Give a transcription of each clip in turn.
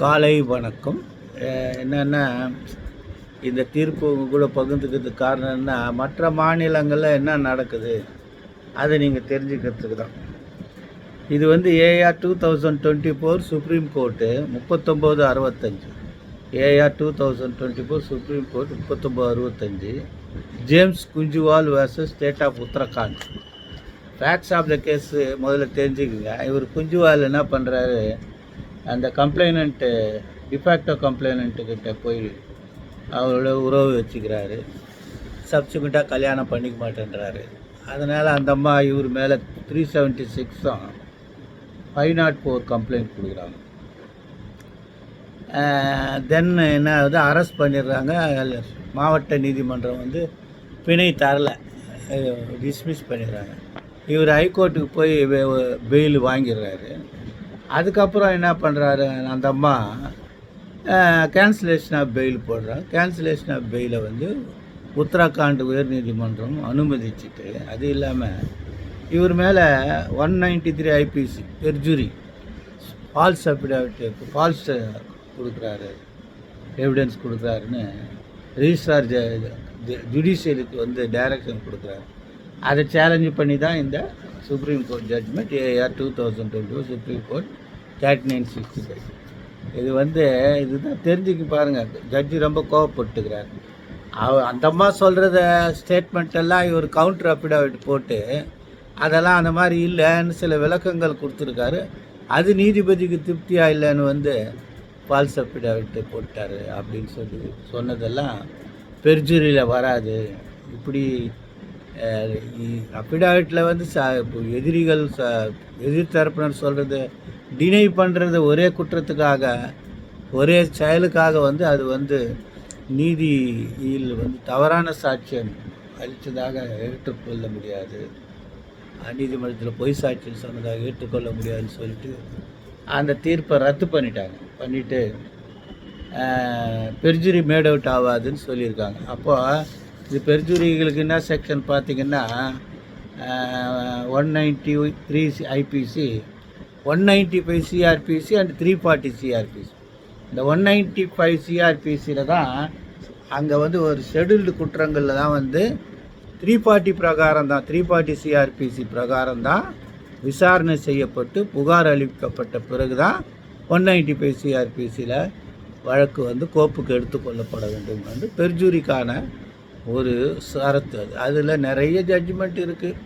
காலை வணக்கம். என்னென்னா இந்த தீர்ப்பு கூட பகிர்ந்துக்கிறதுக்கு காரணம் என்ன மற்ற மாநிலங்களில் என்ன நடக்குது அதை நீங்கள் தெரிஞ்சுக்கிறதுக்கு தான். இது வந்து AR two thousand twenty four supreme court முப்பத்தொம்போது அறுபத்தஞ்சு. AR two thousand twenty four supreme court முப்பத்தொம்போது அறுபத்தஞ்சு. James Kunjwal versus state of Uttarakhand facts of the case முதல்ல தெரிஞ்சுக்கோங்க. இவர் குஞ்சுவால் என்ன பண்ணுறாரு அந்த கம்ப்ளைனண்ட்டு டிஃபேக்டோ கம்ப்ளைனண்ட்டுக்கிட்ட போய் அவரோட உறவு வச்சுக்கிறாரு. சப்சிக்வெண்ட்டாக கல்யாணம் பண்ணிக்க மாட்டேன்றாரு. அதனால் அந்த அம்மா இவர் மேலே த்ரீ செவன்ட்டி சிக்ஸும் ஃபைவ் நாட் ஃபோர் கம்ப்ளைண்ட் கொடுக்குறாங்க. தென் என்ன ஆகுது? அரெஸ்ட் பண்ணிடுறாங்க. மாவட்ட நீதிமன்றம் வந்து பிணை தரல. டிஸ்மிஸ் பண்ணிடுறாங்க. இவர் ஹைகோர்ட்டுக்கு போய் பெயில் வாங்கிடுறாரு. அதுக்கப்புறம் என்ன பண்ணுறாரு அந்த அம்மா கேன்சலேஷன் ஆஃப் பெயில் போடுறாங்க. கேன்சலேஷன் ஆஃப் பெயிலை வந்து உத்தராகண்ட் உயர்நீதிமன்றம் அனுமதிச்சுட்டு அது இல்லாமல் இவர் மேலே one ninety three IPC perjury false affidavit false கொடுக்குறாரு எவிடன்ஸ் கொடுக்குறாருன்னு ரிஜிஸ்ட்ரார் ஜுடிஷியலுக்கு வந்து டைரக்ஷன் கொடுக்குறாரு. அதை சேலஞ்சு பண்ணி தான் இந்த supreme court judgment AR two thousand twenty supreme court thirty nine sixty five இது வந்து இதுதான் தெரிஞ்சுக்க பாருங்கள் ஜட்ஜி ரொம்ப கோவப்பட்டுக்கிறார். அவ அந்த அம்மா சொல்கிறத ஸ்டேட்மெண்ட்டெல்லாம் இவர் கவுண்டர் அஃபிடாவிட் போட்டு அதெல்லாம் அந்த மாதிரி இல்லைன்னு சில விளக்கங்கள் கொடுத்துருக்காரு. அது நீதிபதிக்கு திருப்தியாக இல்லைன்னு வந்து ஃபால்ஸ் அஃபிடாவிட் போட்டார் அப்படின்னு சொல்லி சொன்னதெல்லாம் பெர்ஜுரியில் வராது. இப்படி அஃபிடாவிட்டில் வந்து ச இப்போ எதிரிகள் ச எதிர்த்தரப்பினர் சொல்கிறது டினை பண்ணுறது ஒரே குற்றத்துக்காக ஒரே செயலுக்காக வந்து அது வந்து நீதியில் வந்து தவறான சாட்சியம் அளித்ததாக ஏற்றுக்கொள்ள முடியாது. நீதிமன்றத்தில் பொய் சாட்சியம் சொன்னதாக ஏற்றுக்கொள்ள முடியாதுன்னு சொல்லிட்டு அந்த தீர்ப்பை ரத்து பண்ணிட்டாங்க. பண்ணிவிட்டு பெர்ஜுரி மேட் அவுட் ஆகாதுன்னு சொல்லியிருக்காங்க. அப்போ இது பெர்ஜுரிகளுக்கு என்ன செக்ஷன் பார்த்திங்கன்னா one ninety three IPC one ninety five CrPC and three forty CrPC இந்த ஒன் நைன்ட்டி ஃபைவ் சிஆர்பிசியில் தான் அங்கே வந்து ஒரு ஷெடியூல்டு குற்றங்களில் தான் வந்து த்ரீ ஃபார்ட்டி பிரகாரம் தான் த்ரீ ஃபார்ட்டி சிஆர்பிசி பிரகாரம் தான் விசாரணை செய்யப்பட்டு புகார் அளிக்கப்பட்ட பிறகு தான் ஒன் நைன்ட்டி ஃபைவ் சிஆர்பிசியில் வழக்கு வந்து கோப்புக்கு எடுத்துக்கொள்ளப்பட வேண்டும் என்று பெர்ஜூரிக்கான ஒரு சரத்து அது. அதில் நிறைய ஜட்ஜ்மெண்ட் இருக்குது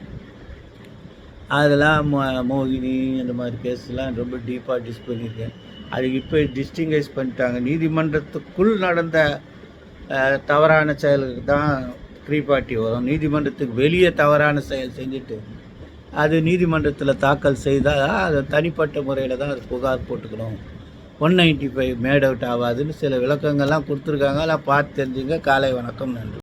அதெல்லாம் மோ மோகினி இந்த மாதிரி கேஸ்லாம் ரொம்ப டீப்பாக டிஸ் பண்ணியிருக்கேன். அது இப்போ டிஸ்டிங்கைஸ் பண்ணிட்டாங்க. நீதிமன்றத்துக்குள் நடந்த தவறான செயலுக்கு தான் க்ரீபார்ட்டி வரும். நீதிமன்றத்துக்கு வெளியே தவறான செயல் செஞ்சுட்டு அது நீதிமன்றத்தில் தாக்கல் செய்தால் அது தனிப்பட்ட முறையில் தான் அது புகார் போட்டுக்கணும். One ninety five made out ஆகாதுன்னு சில விளக்கங்கள்லாம் கொடுத்துருக்காங்க. அதெல்லாம் பார்த்து தெரிஞ்சுங்க. காலை வணக்கம். நன்றி.